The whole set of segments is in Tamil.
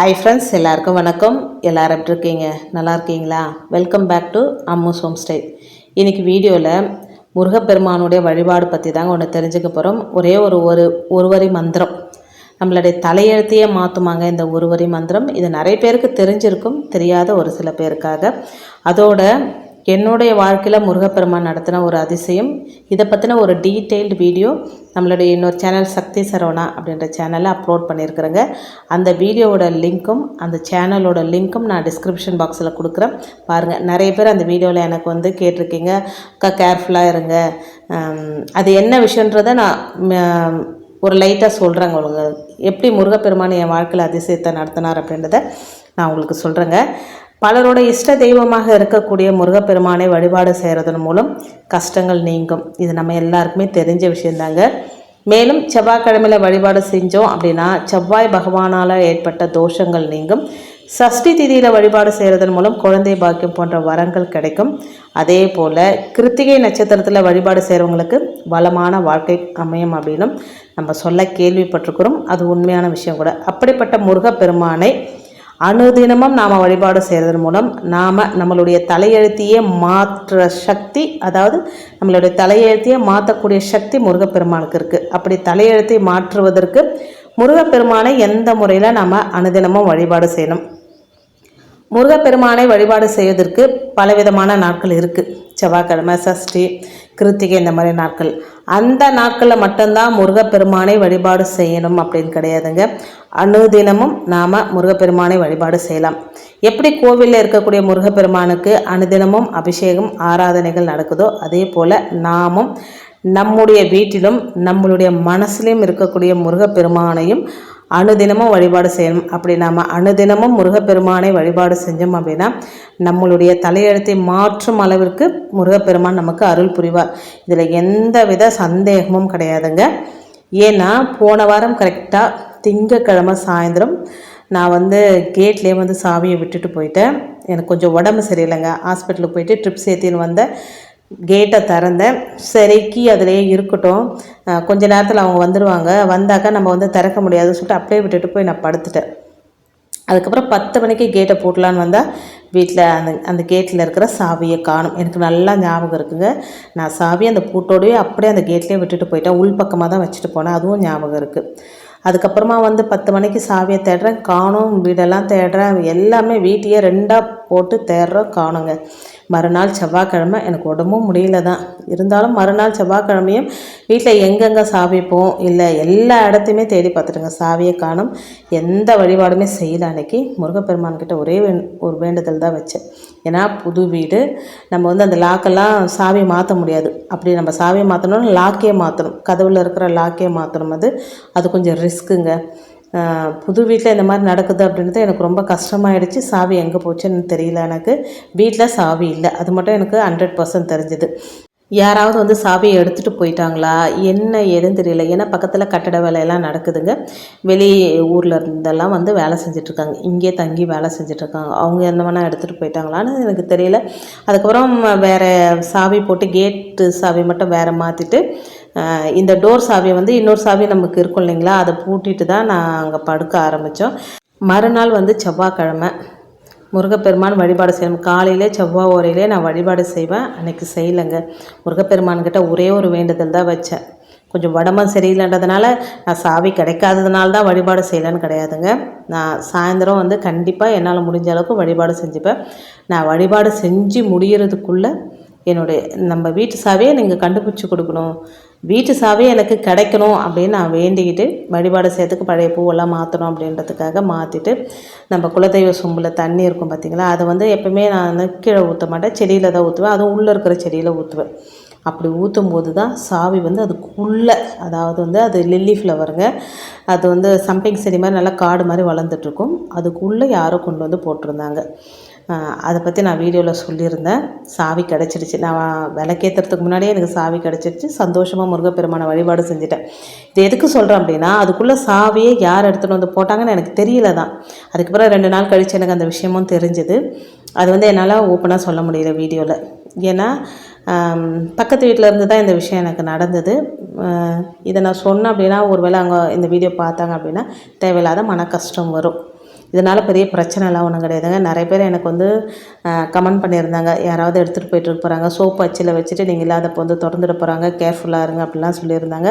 ஹாய் ஃப்ரெண்ட்ஸ் எல்லாருக்கும் வணக்கம். எல்லோரும் எப்படி இருக்கீங்க? நல்லா இருக்கீங்களா? Welcome back to Ammu's home stay இன்றைக்கி வீடியோவில் முருகப்பெருமானுடைய வழிபாடு பற்றி தாங்க ஒன்று தெரிஞ்சுக்க போகிறோம் ஒரே ஒரு ஒரு ஒருவரி மந்திரம். நம்மளுடைய தலையெழுத்தையே மாற்றுமாங்க இந்த ஒருவரி மந்திரம். இது நிறைய பேருக்கு தெரிஞ்சிருக்கும் தெரியாத ஒரு சில பேருக்காக. அதோட என்னுடைய வாழ்க்கையில் முருகப்பெருமான் நடத்தின ஒரு அதிசயம். இதை பற்றின ஒரு டீட்டெயில்டு வீடியோ நம்மளுடைய இன்னொரு சேனல் சக்தி சரவணா அப்படின்ற சேனலில் அப்லோட் பண்ணியிருக்கிறேங்க. அந்த வீடியோவோட லிங்க்கும் அந்த சேனலோட லிங்க்கும் நான் டிஸ்கிரிப்ஷன் பாக்ஸில் கொடுக்குறேன். பாருங்கள் நிறைய பேர் அந்த வீடியோவில் எனக்கு வந்து கேட்டிருக்கீங்க. அக்கா கேர்ஃபுல்லாக இருங்க. அது என்ன விஷயன்றதை நான் ஒரு லைட்டாக சொல்கிறேங்க உங்களுக்கு. எப்படி முருகப்பெருமான் என் வாழ்க்கையில் அதிசயத்தை நடத்தினார் அப்படின்றத நான் உங்களுக்கு சொல்கிறேங்க பலரோட இஷ்ட தெய்வமாக இருக்கக்கூடிய முருகப்பெருமானை வழிபாடு செய்கிறதன் மூலம் கஷ்டங்கள் நீங்கும். இது நம்ம எல்லாருக்குமே தெரிஞ்ச விஷயந்தாங்க. மேலும் செவ்வாய்க்கிழமையில் வழிபாடு செஞ்சோம் அப்படின்னா செவ்வாய் பகவானால் ஏற்பட்ட தோஷங்கள் நீங்கும். சஷ்டி திதியில் வழிபாடு செய்கிறதன் மூலம் குழந்தை பாக்கியம் போன்ற வரங்கள் கிடைக்கும். அதே போல் கிருத்திகை நட்சத்திரத்தில் வழிபாடு செய்கிறவங்களுக்கு வளமான வாழ்க்கை அமையும் அப்படின்னும் நம்ம சொல்ல கேள்விப்பட்டிருக்கிறோம். அது உண்மையான விஷயம் கூட. அப்படிப்பட்ட முருகப்பெருமானை அனுதினமும் நாம் வழிபாடு செய்கிறதன் மூலம் நாம் நம்மளுடைய தலையெழுத்தையே மாற்ற சக்தி அதாவது நம்மளுடைய தலையெழுத்தையே மாற்றக்கூடிய சக்தி முருகப்பெருமானுக்கு இருக்குது அப்படி தலையெழுத்தை மாற்றுவதற்கு முருகப்பெருமானை எந்த முறையில் நாம் அனுதினமும் வழிபாடு செய்யணும்? முருகப்பெருமானை வழிபாடு செய்வதற்கு பலவிதமான நாட்கள் இருக்குது செவ்வாய்க்கிழமை சஷ்டி கிருத்திகை இந்த மாதிரி நாட்கள். அந்த நாட்களில் மட்டும்தான் முருகப்பெருமானை வழிபாடு செய்யணும் அப்படின்னு கிடையாதுங்க. அனுதினமும் நாம் முருகப்பெருமானை வழிபாடு செய்யலாம். எப்படி கோவிலில் இருக்கக்கூடிய முருகப்பெருமானுக்கு அனுதினமும் அபிஷேகம் ஆராதனைகள் நடக்குதோ அதே போல் நாமும் நம்முடைய வீட்டிலும் நம்மளுடைய மனசுலையும் இருக்கக்கூடிய முருகப்பெருமானையும் அணுதினமும் வழிபாடு செய்யணும். அப்படி நாம் அணுதினமும் முருகப்பெருமானை வழிபாடு செஞ்சோம் அப்படின்னா நம்மளுடைய தலையெழுத்தை மாற்றும் அளவிற்கு முருகப்பெருமான் நமக்கு அருள் புரிவார். இதில் எந்த வித சந்தேகமும் கிடையாதுங்க. ஏன்னா போன வாரம் கரெக்டாக திங்கக்கிழமை சாயந்தரம் நான் வந்து கேட்லேயே வந்து சாவியை விட்டுட்டு போயிட்டேன். எனக்கு கொஞ்சம் உடம்பு சரியில்லைங்க. ஹாஸ்பிட்டலுக்கு போயிட்டு ட்ரிப் சேர்த்தின்னு வந்தேன். கேட்டை திறந்தேன். சரி கீ அதிலே இருக்கட்டும். கொஞ்ச நேரத்தில் அவங்க வந்துடுவாங்க வந்தாக்கா நம்ம வந்து திறக்க முடியாதுன்னு சொல்லிட்டு அப்படியே விட்டுட்டு போய் நான் படுத்துட்டேன். அதுக்கப்புறம் பத்து மணிக்கு கேட்டை போட்டலான்னு வந்தால் வீட்டில் அந்த அந்த கேட்டில் இருக்கிற சாவியை காணும். எனக்கு நல்லா ஞாபகம் இருக்குங்க. நான் சாவியை அந்த பூட்டோடவே அப்படியே அந்த கேட்லேயே விட்டுட்டு போயிட்டேன். உள் பக்கமாக தான் வச்சுட்டு போனேன். அதுவும் ஞாபகம் இருக்குது அதுக்கப்புறமா வந்து பத்து மணிக்கு சாவியை தேடுறேன். காணும் வீடெல்லாம் தேடுறேன். எல்லாமே வீட்டையே ரெண்டாக போட்டு தேடுறோம் காணுங்க. மறுநாள் செவ்வாய்க்கிழமை எனக்கு உடம்பும் முடியல தான் இருந்தாலும் மறுநாள் செவ்வாய்க்கிழமையும் வீட்டில் எங்கெங்கே சாவிப்போம் இல்லை எல்லா இடத்தையுமே தேடி பார்த்துட்டுங்க சாவியை காணும் எந்த வழிபாடுமே செய்யல அன்னைக்கு. முருகப்பெருமான்கிட்ட ஒரே வேண் ஒரு வேண்டுதல் தான் வச்சேன். ஏன்னா புது வீடு நம்ம வந்து அந்த லாக்கெல்லாம் சாவியை மாற்ற முடியாது. அப்படி நம்ம சாவியை மாற்றணும்னு லாக்கே மாற்றணும் கதவில் இருக்கிற லாக்கே மாற்றணும் அது அது கொஞ்சம் ரிஸ்க்குங்க. புது வீட்டில் இந்த மாதிரி நடக்குது அப்படின்றது எனக்கு ரொம்ப கஷ்டமாயிடுச்சு. சாவி எங்கே போச்சுன்னு தெரியல எனக்கு. வீட்டில் சாவி இல்லை. அது மட்டும் எனக்கு ஹண்ட்ரட் பர்சன்ட் தெரிஞ்சுது. யாராவது வந்து சாவியை எடுத்துகிட்டு போயிட்டாங்களா? என்ன ஏதுன்னு தெரியல. ஏன்னா பக்கத்தில் கட்டட வேலையெல்லாம் நடக்குதுங்க. வெளி ஊரில் இருந்தெல்லாம் வந்து வேலை செஞ்சிட்ருக்காங்க. இங்கே தங்கி வேலை செஞ்சிட்ருக்காங்க. அவங்க என்ன வேணால் எடுத்துகிட்டு போயிட்டாங்களான்னு எனக்கு தெரியல. அதுக்கப்புறம் வேறு சாவி போட்டு கேட்டு சாவி மட்டும் வேறு மாற்றிட்டு இந்த டோர் சாவி வந்து இன்னொரு சாவி நமக்கு இருக்கும் இல்லைங்களா? அதை பூட்டிட்டு தான் நான் அங்கே படுக்க ஆரம்பித்தோம் மறுநாள் வந்து செவ்வாய்க்கிழமை. முருகப்பெருமான் வழிபாடு செய்யணும் காலையிலே செவ்வாய் ஓரையிலே நான் வழிபாடு செய்வேன். அன்னைக்கு செய்யலைங்க. முருகப்பெருமான்கிட்ட ஒரே ஒரு வேண்டுதல் தான் வச்சேன். கொஞ்சம் உடம்பும் சரியில்லைன்றதுனால நான் சாவி கிடைக்காததுனால தான் வழிபாடு செய்யலைன்னு கிடையாதுங்க. நான் சாயந்தரம் வந்து கண்டிப்பாக என்னால் முடிஞ்ச அளவுக்கு வழிபாடு செஞ்சுப்பேன். நான் வழிபாடு செஞ்சு முடியறதுக்குள்ளே என்னுடைய நம்ம வீட்டு சாவியை நீங்கள் கண்டுபிடிச்சி கொடுக்கணும். வீட்டு சாவி எனக்கு கிடைக்கணும் அப்படின்னு நான் வேண்டிக்கிட்டு வழிபாடு செய்யறதுக்கு பழைய பூவெல்லாம் மாற்றணும் அப்படின்றதுக்காக மாற்றிட்டு நம்ம குலதெய்வ சொம்பில் தண்ணி இருக்கும் பார்த்தீங்களா அதை வந்து எப்பவுமே நான் வந்து கீழே ஊற்ற மாட்டேன். செடியில் தான் ஊற்றுவேன் அதுவும் உள்ளே இருக்கிற செடியில் ஊற்றுவேன் அப்படி ஊற்றும் போது தான் சாவி வந்து அதுக்குள்ளே அதாவது வந்து அது லில்லி ஃப்ளவருங்க அது வந்து சம்பிங் செடி மாதிரி நல்லா காடு மாதிரி வளர்ந்துட்டுருக்கும் அதுக்குள்ளே யாரோ கொண்டு வந்து போட்டிருந்தாங்க. அதை பற்றி நான் வீடியோவில் சொல்லியிருந்தேன். சாவி கிடச்சிருச்சு நான் விளக்கேற்றுறதுக்கு முன்னாடியே எனக்கு சாவி கிடச்சிருச்சு சந்தோஷமாக முருகப்பெருமான வழிபாடு செஞ்சுட்டேன். இது எதுக்கு சொல்கிறேன் அப்படின்னா அதுக்குள்ளே சாவியை யார் எடுத்துகிட்டு வந்து போட்டாங்கன்னு எனக்கு தெரியல தான். அதுக்கப்புறம் ரெண்டு நாள் கழித்து எனக்கு அந்த விஷயமும் தெரிஞ்சுது. அது வந்து என்னால் ஓப்பனாக சொல்ல முடியல வீடியோவில் ஏன்னா பக்கத்து வீட்டில் இருந்து தான் இந்த விஷயம் எனக்கு நடந்தது. இதை நான் சொன்னேன் அப்படின்னா ஒருவேளை அவங்க இந்த வீடியோ பார்த்தாங்க அப்படின்னா தேவையில்லாத மன கஷ்டம் வரும். இதனால் பெரிய பிரச்சனைலாம் ஒன்றும் கிடையாதுங்க. நிறைய பேர் எனக்கு வந்து கமெண்ட் பண்ணியிருந்தாங்க. யாராவது எடுத்துகிட்டு போயிட்டு போகிறாங்க சோப்பு அச்சில் வச்சுட்டு நீங்கள் இல்லாதப்போ வந்து திறந்துட்டு போகிறாங்க கேர்ஃபுல்லாக இருங்க அப்படிலாம் சொல்லியிருந்தாங்க.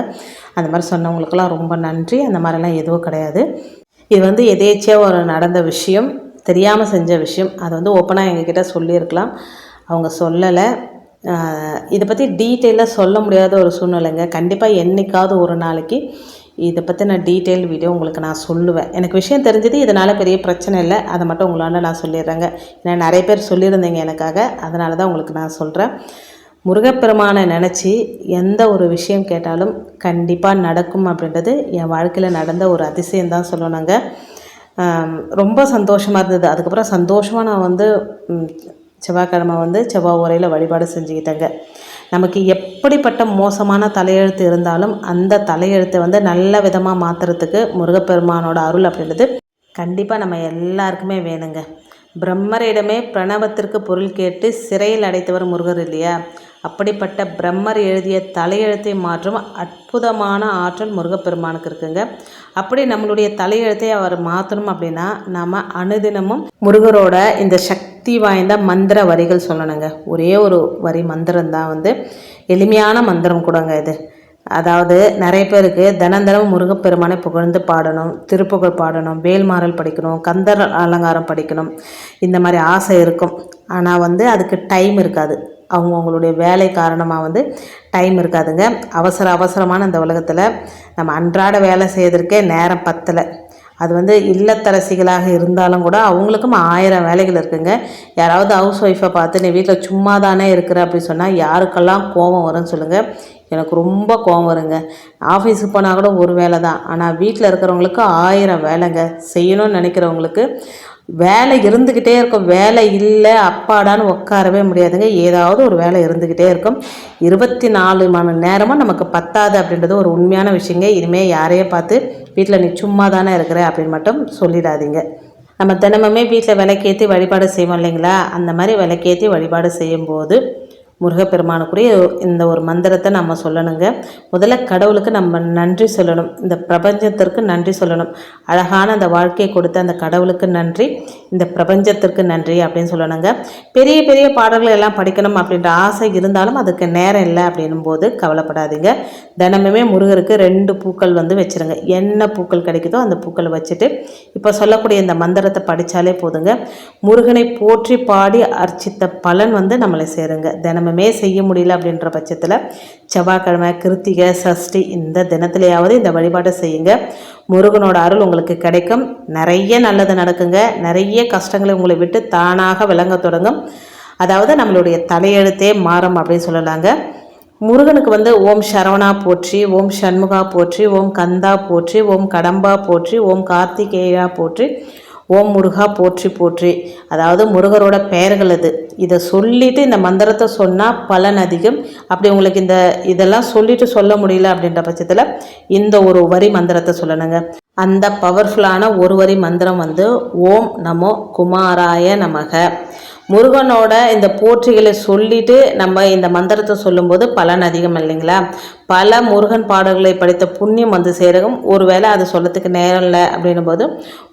அந்த மாதிரி சொன்னவங்களுக்கெல்லாம் ரொம்ப நன்றி. அந்த மாதிரிலாம் எதுவும் கிடையாது. இது வந்து எதேச்சியாக ஒரு நடந்த விஷயம். தெரியாமல் செஞ்ச விஷயம். அது வந்து ஓப்பனாக எங்ககிட்ட சொல்லியிருக்கலாம். அவங்க சொல்லலை. இதை பற்றி டீட்டெயிலாக சொல்ல முடியாத ஒரு சூழ்நிலைங்க. கண்டிப்பாக என்றைக்காவது ஒரு நாளைக்கு இதை பற்றி நான் டீட்டெயில் வீடியோ உங்களுக்கு நான் சொல்லுவேன். எனக்கு விஷயம் தெரிஞ்சது இதனால் பெரிய பிரச்சனை இல்லை. அதை மட்டும் உங்களால் நான் சொல்லிடுறேங்க. ஏன்னா நிறைய பேர் சொல்லியிருந்தீங்க எனக்காக. அதனால தான் உங்களுக்கு நான் சொல்கிறேன் முருகப்பெருமானை நினச்சி எந்த ஒரு விஷயம் கேட்டாலும் கண்டிப்பாக நடக்கும் அப்படின்றது என் வாழ்க்கையில் நடந்த ஒரு அதிசயம் தான் சொல்லணுங்க. ரொம்ப சந்தோஷமாக இருந்தது. அதுக்கப்புறம் சந்தோஷமாக நான் வந்து செவ்வாய்க்கிழமை வந்து செவ்வாய் உரையில் வழிபாடு செஞ்சுக்கிட்டேங்க. நமக்கு எப்படிப்பட்ட மோசமான தலையெழுத்து இருந்தாலும் அந்த தலையெழுத்தை வந்து நல்ல விதமாக மாற்றுறதுக்கு முருகப்பெருமானோட அருள் அப்படின்றது கண்டிப்பாக நம்ம எல்லாருக்குமே வேணுங்க. பிரம்மரிடமே பிரணவத்திற்கு பொருள் கேட்டு சிறையில் அடைத்தவர் முருகர் இல்லையா? அப்படிப்பட்ட பிரம்மர் எழுதிய தலையெழுத்தை மாற்றும் அற்புதமான ஆற்றல் முருகப்பெருமானுக்கு இருக்குங்க. அப்படி நம்மளுடைய தலையெழுத்தை அவர் மாற்றணும் அப்படின்னா நம்ம அனுதினமும் முருகரோட இந்த சக்தி வாய்ந்த மந்திர வரிகள் சொல்லணுங்க. ஒரே ஒரு வரி மந்திரம் தான் வந்து எளிமையான மந்திரம் கூடங்க இது. அதாவது நிறைய பேருக்கு தினம் தினம் முருகப்பெருமானை புகழ்ந்து பாடணும் திருப்புகழ் பாடணும் வேல்மாறல் படிக்கணும் கந்தர் அலங்காரம் படிக்கணும். இந்த மாதிரி ஆசை இருக்கும். ஆனால் வந்து அதுக்கு டைம் இருக்காது. அவங்க அவங்களுடைய வேலை காரணமாக வந்து டைம் இருக்காதுங்க. அவசர அவசரமான இந்த உலகத்தில் நம்ம அன்றாட வேலை செய்யறதுக்கே நேரம் பத்தலை. அது வந்து இல்லத்தரசிகளாக இருந்தாலும் கூட அவங்களுக்கும் ஆயிரம் வேலைகள் இருக்குங்க. யாராவது ஹவுஸ் ஒய்ஃபை பார்த்து நீ வீட்டில் சும்மா தானே இருக்கிற? அப்படின்னு சொன்னால் யாருக்கெல்லாம் கோபம் வரும்னு சொல்லுங்கள் எனக்கு ரொம்ப கோபம் வருங்க. ஆஃபீஸுக்கு போனால் கூட ஒரு வேலை தான் ஆனால் வீட்டில் இருக்கிறவங்களுக்கு ஆயிரம் வேலைங்க. செய்யணும்னு நினைக்கிறவங்களுக்கு வேலை இருந்துக்கிட்டே இருக்கும். வேலை இல்லை அப்பாடான்னு உட்காரவே முடியாதுங்க. ஏதாவது ஒரு வேலை இருந்துக்கிட்டே இருக்கும். இருபத்தி நாலு மணி நேரமும் நமக்கு பத்தாது அப்படின்றது ஒரு உண்மையான விஷயங்க. இனிமேல் யாரையே பார்த்து வீட்டில் நீ சும்மா தானே இருக்கிற அப்படின்னு மட்டும் சொல்லிடாதீங்க. நம்ம தினமுமே வீட்டில் விளக்கேற்றி வழிபாடு செய்வோம் இல்லைங்களா? அந்த மாதிரி விளக்கேற்றி வழிபாடு செய்யும்போது முருகப்பெருமானுக்குரிய இந்த ஒரு மந்திரத்தை நம்ம சொல்லணுங்க. முதல்ல கடவுளுக்கு நம்ம நன்றி சொல்லணும். இந்த பிரபஞ்சத்திற்கு நன்றி சொல்லணும். அழகான அந்த வாழ்க்கையை கொடுத்த அந்த கடவுளுக்கு நன்றி. இந்த பிரபஞ்சத்திற்கு நன்றி அப்படின்னு சொல்லணுங்க. பெரிய பெரிய பாடல்கள் எல்லாம் படிக்கணும் அப்படின்ற ஆசை இருந்தாலும் அதுக்கு நேரம் இல்லை அப்படின்னும் போது கவலைப்படாதீங்க. தினமுமே முருகருக்கு ரெண்டு பூக்கள் வந்து வச்சுருங்க. என்ன பூக்கள் கிடைக்குதோ அந்த பூக்களை வச்சுட்டு இப்போ சொல்லக்கூடிய இந்த மந்திரத்தை படித்தாலே போதுங்க. முருகனை போற்றி பாடி அர்ச்சித்த பலன் வந்து நம்மளை சேருங்க. தினமும் தினமுமே செய்ய முடியல அப்படின்ற பட்சத்தில் செவ்வாய்க்கிழமை கிருத்திகை சஷ்டி இந்த தினத்திலேயாவது இந்த வழிபாட்டை செய்யுங்க. முருகனோட அருள் உங்களுக்கு கிடைக்கும். நிறைய நல்லது நடக்குங்க. நிறைய கஷ்டங்களை உங்களை விட்டு தானாக விளங்க தொடங்கும். அதாவது நம்மளுடைய தலையெழுத்தே மாறும் அப்படின்னு சொல்லலாங்க. முருகனுக்கு வந்து ஓம் சரவணா போற்றி ஓம் சண்முகா போற்றி ஓம் கந்தா போற்றி ஓம் கடம்பா போற்றி ஓம் கார்த்திகேயா போற்றி ஓம் முருகா போற்றி போற்றி. அதாவது முருகரோட பெயர்கள் அது. இதை சொல்லிவிட்டு இந்த மந்திரத்தை சொன்னால் பலன் அதிகம். அப்படி உங்களுக்கு இந்த இதெல்லாம் சொல்லிட்டு சொல்ல முடியல அப்படின்ற பட்சத்தில் இந்த ஒரு வரி மந்திரத்தை சொல்லணுங்க. அந்த பவர்ஃபுல்லான ஒரு வரி மந்திரம் வந்து ஓம் நமோ குமாராய நமக. முருகனோட இந்த போற்றிகளை சொல்லிட்டு நம்ம இந்த மந்திரத்தை சொல்லும்போது பலன் அதிகம் இல்லைங்களா? பல முருகன் பாடல்களை படித்த புண்ணியம் வந்து சேரகம் ஒருவேளை அது சொல்லத்துக்கு நேரம் இல்லை அப்படின்னும் போது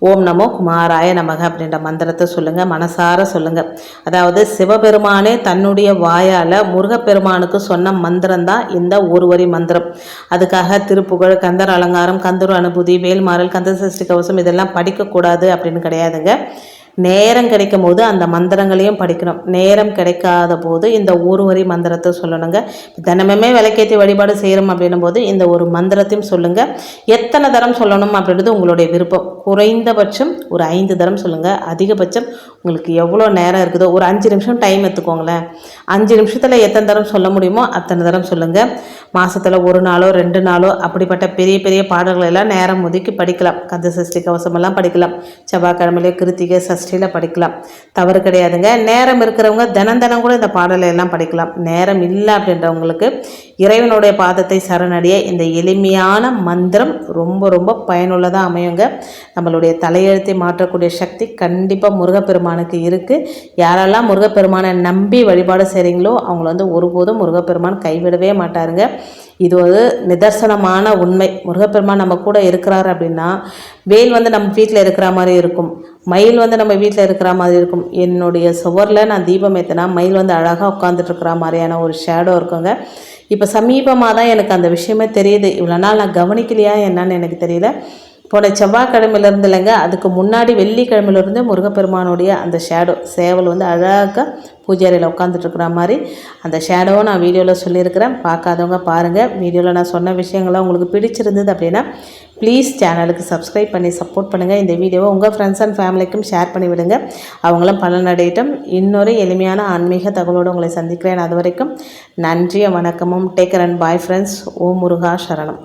ஓம் நமோ குமாராய நமக அப்படின்ற மந்திரத்தை சொல்லுங்கள் மனசார சொல்லுங்கள் அதாவது சிவபெருமானே தன்னுடைய வாயால் முருகப்பெருமானுக்கு சொன்ன மந்திரம் தான் இந்த ஒரு வரி மந்திரம். அதுக்காக திருப்புகழ் கந்தர் அலங்காரம் கந்தூர் அனுபூதி வேல்மாறல் கந்த சஷ்டி கவசம் இதெல்லாம் படிக்கக்கூடாது அப்படின்னு கிடையாதுங்க. நேரம் கிடைக்கும் போது அந்த மந்திரங்களையும் படிக்கணும். நேரம் கிடைக்காத போது இந்த ஒரு வரி மந்திரத்தை சொல்லணுங்க. தினமுமே விளக்கேற்றி வழிபாடு செய்கிறோம் அப்படின்னும் போது இந்த ஒரு மந்திரத்தையும் சொல்லுங்கள் எத்தனை தரம் சொல்லணும் அப்படின்றது உங்களுடைய விருப்பம். குறைந்தபட்சம் ஒரு ஐந்து தரம் சொல்லுங்கள் அதிகபட்சம் உங்களுக்கு எவ்வளோ நேரம் இருக்குதோ ஒரு அஞ்சு நிமிஷம் டைம் எடுத்துக்கோங்களேன். அஞ்சு நிமிஷத்தில் எத்தனை தரம் சொல்ல முடியுமோ அத்தனை தரம் சொல்லுங்கள் மாதத்தில் ஒரு நாளோ ரெண்டு நாளோ அப்படிப்பட்ட பெரிய பெரிய பாடல்களெல்லாம் நேரம் ஒதுக்கி படிக்கலாம். கந்த சஷ்டி கவசமெல்லாம் படிக்கலாம். செவ்வாய்க்கிழமையிலே கிருத்திகை சஷ்டியில் படிக்கலாம். தவறு கிடையாதுங்க. நேரம் இருக்கிறவங்க தினம் தினம் கூட இந்த பாடலை எல்லாம் படிக்கலாம். நேரம் இல்லை அப்படின்றவங்களுக்கு இறைவனுடைய பாதத்தை சரணடைய இந்த எளிமையான மந்திரம் ரொம்ப ரொம்ப பயனுள்ளதாக அமையுங்க. நம்மளுடைய தலையெழுத்தை மாற்றக்கூடிய சக்தி கண்டிப்பாக முருகப்பெருமானுக்கு இருக்குது யாரெல்லாம் முருகப்பெருமானை நம்பி வழிபாடு செய்கிறீங்களோ அவங்கள வந்து ஒருபோதும் முருகப்பெருமான் கைவிடவே மாட்டாருங்க. இது ஒரு நிதர்சனமான உண்மை. முருகப்பெருமான் நம்ம கூட இருக்கிறார் அப்படின்னா வேல் வந்து நம்ம வீட்டில் இருக்கிற மாதிரி இருக்கும். மயில் வந்து நம்ம வீட்டில் இருக்கிற மாதிரி இருக்கும். என்னுடைய சுவரில் நான் தீபம் ஏற்றினா மயில் வந்து அழகாக உட்காந்துட்டுருக்குற மாதிரியான ஒரு ஷேடோ இருக்குங்க. இப்போ சமீபமாக தான் எனக்கு அந்த விஷயமே தெரியுது. இவ்வளோ நாள் நான் கவனிக்கலையா என்னன்னு எனக்கு தெரியல. போன செவ்வாய்க்கிழமையிலேருந்து இல்லைங்க அதுக்கு முன்னாடி வெள்ளிக்கிழமையிலேருந்து முருகப்பெருமானுடைய அந்த ஷேடோ சேவல் வந்து அழகாக பூஜாரியில் அறையில் உட்காந்துட்ருக்குற மாதிரி அந்த ஷேடோவை நான் வீடியோவில் சொல்லியிருக்கிறேன். பார்க்காதவங்க பாருங்கள் வீடியோவில் நான் சொன்ன விஷயங்கள்லாம் உங்களுக்கு பிடிச்சிருந்தது அப்படின்னா ப்ளீஸ் சேனலுக்கு சப்ஸ்கிரைப் பண்ணி சப்போர்ட் பண்ணுங்கள் இந்த வீடியோவை உங்கள் ஃப்ரெண்ட்ஸ் அண்ட் ஃபேமிலிக்கும் ஷேர் பண்ணி விடுங்க. அவங்களும் பலனடையட்டும் இன்னொரு எளிமையான ஆன்மீக தகவலோடு உங்களை சந்திக்கிறேன். அது வரைக்கும் நன்றியும் வணக்கமும். Take care and bye friends Om Muruga சரணம்.